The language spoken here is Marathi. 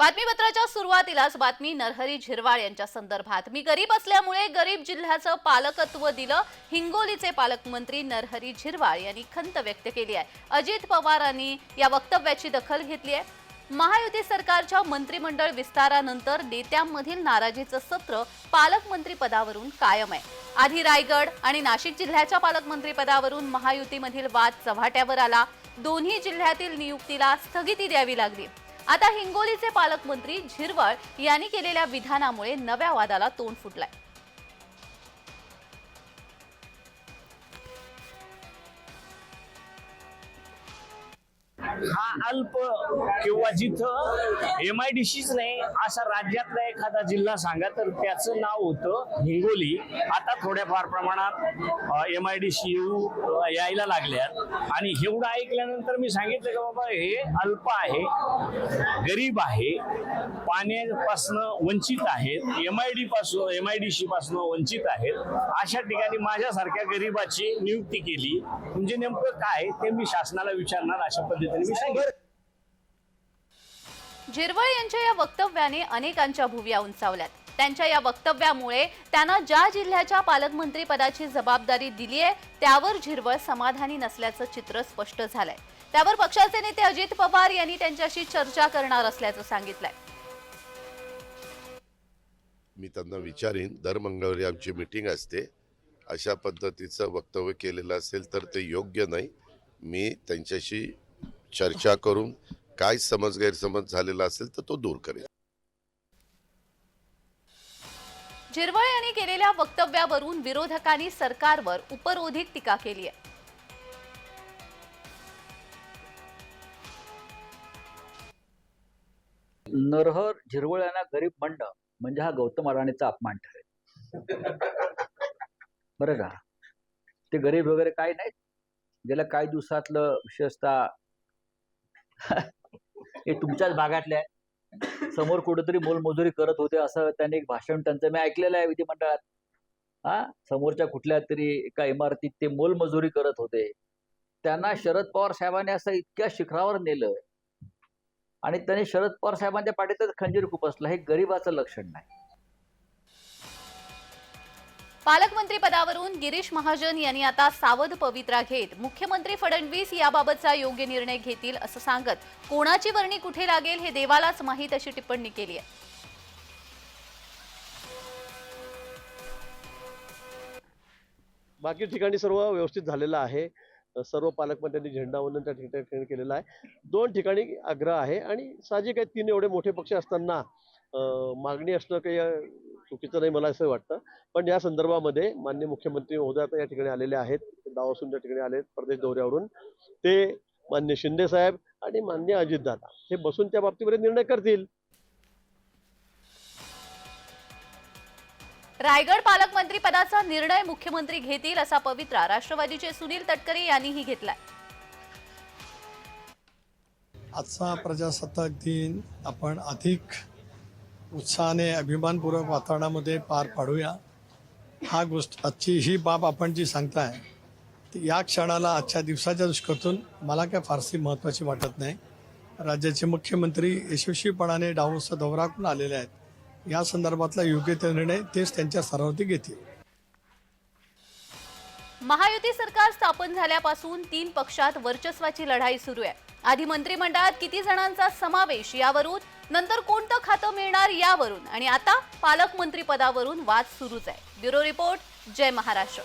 बातमीपत्राच्या सुरुवातीलाच बातमी नरहरी झिरवाळ यांच्या संदर्भात. मी गरीब असल्यामुळे गरीब जिल्ह्याचं पालकत्व दिलं हिंगोलीचे पालकमंत्री नरहरी झिरवाळ यांनी खंत व्यक्त केली आहे. अजित पवारांनी या वक्तव्याची दखल घेतली आहे. महायुती सरकारच्या मंत्रिमंडळ विस्तारानंतर नेत्यांमधील नाराजीचं सत्र पालकमंत्री पदावरून कायम आहे. आधी रायगड आणि नाशिक जिल्ह्याच्या पालकमंत्री पदावरून महायुतीमधील वाद चव्हाट्यावर आला. दोन्ही जिल्ह्यातील नियुक्तीला स्थगिती द्यावी लागली. आता हिंगोलीचे पालकमंत्री झिरवळ यांनी केलेल्या विधानामुळे नव्या वादाला तोंड फुटलाय. हा अल्प किंवा जिथं एम आय डी सीच नाही असा राज्यातला एखादा जिल्हा सांगा तर त्याचं नाव होतं हिंगोली. आता थोड्याफार प्रमाणात एम आय डी सी येऊ यायला लागल्यात. आणि एवढं ऐकल्यानंतर मी सांगितलं का बाबा हे अल्प आहे गरीब आहे पाण्यापासनं वंचित आहेत एम आय डी पासून एम आय डी सी पासून वंचित आहेत. अशा ठिकाणी माझ्यासारख्या गरीबाची नियुक्ती केली. म्हणजे नेमकं काय ते मी शासनाला विचारणार अशा पद्धतीने झिरवळ यांच्या या वक्तव्याने अनेकांच्या भुवया उंचावल्यात. त्यांच्या या वक्तव्यामुळे त्यांना ज्या जिल्ह्याच्या पालकमंत्री पदाची जबाबदारी दिली आहे त्यावर झिरवळ समाधानी नसल्याचं चित्र स्पष्ट झालंय. त्यावर पक्षाचे नेते अजित पवार यांनी त्यांच्याशी चर्चा करणार असल्याचं सांगितलंय. मी त्यांना विचारीन दर मंगळवारी आमची मीटिंग असते. अशा पद्धतीचं वक्तव्य केलेलं असेल तर ते योग्य नाही. मी त्यांच्याशी चर्चा करून काय समज गैरसमज झालेला असेल तर तो दूर करेन झिरवळ यांनी केलेल्या वक्तव्यावरून विरोधकांनी सरकारवर उपरोधिक टीका केली आहे. नरहर झिरवळ यांना गरीब म्हणणं म्हणजे हा गौतम अडाणीचा अपमान ठरेल. बरं का ते गरीब वगैरे काय नाहीत. गेल्या काही दिवसातलं विशेषतः हे तुमच्याच भागातले आहे. समोर कुठेतरी मोलमजुरी करत होते असं त्यांनी एक भाषण त्यांचं मी ऐकलेलं आहे विधिमंडळात. हा? समोरच्या कुठल्या तरी एका इमारतीत ते मोलमजुरी करत होते. त्यांना शरद पवार साहेबांनी असं इतक्या शिखरावर नेलं. आणि त्यांनी शरद पवार साहेबांच्या पाठीतच खंजीर खुपसला हे गरीबाचं लक्षण नाही. पालकमंत्री पदावरून गिरीश महाजन यांनी आता सावध पवित्रा घेत मुख्यमंत्री फडणवीस याबाबतचा योग्य निर्णय घेतील असं सांगत कोणाची वर्णी कुठे लागेल हे देवालाच माहीत अशी टिप्पणी केली आहे. बाकी ठिकाणी सर्व व्यवस्थित झालेलं आहे. सर्व पालकमंत्र्यांनी झेंडावंदन त्या ठिकाणी केलेलं आहे. दोन ठिकाणी आग्रह आहे आणि साहजिक आहे तीन एवढे मोठे पक्ष असताना मागणी असणं काही चुकीचं नाही मला असं वाटतं. पण या संदर्भामध्ये मान्य मुख्यमंत्री महोदय आता या ठिकाणी आलेले आहेत. गावासून त्या ठिकाणी आलेत प्रदेश दौऱ्यावरून. ते मान्य शिंदे साहेब आणि मान्य अजितदादा हे बसून त्या बाबतीमध्ये निर्णय करतील. रायगड पालकमंत्री पदाचा निर्णय मुख्यमंत्री घेतील असा पवित्रा राष्ट्रवादीचे सुनील तटकरे यांनीही घेतलाय. आजचा प्रजासत्ताक दिन आपण अधिक उत्साहाने अभिमानपूर्वक वातावरणामध्ये पार पाडूया. हा गोष्ट आजची ही बाब आपण जी सांगताय ती या क्षणाला आजच्या दिवसाच्या दृष्टीतून मला काय फारशी महत्त्वाची वाटत नाही. राज्याचे मुख्यमंत्री यशस्वीपणाने डाऊसचा दौरा करून आलेले आहेत. या संदर्भातला योग्य ते निर्णय तेच त्यांच्या सरावती घेतील. महायुती सरकार स्थापन झाल्यापासून तीन पक्षात वर्चस्वाची लढाई सुरू आहे. आधी मंत्रिमंडळात किती जणांचा समावेश यावरून नंतर कोणतं खातं मिळणार यावरून आणि आता पालकमंत्री पदावरून वाद सुरूच आहे. ब्युरो रिपोर्ट जय महाराष्ट्र.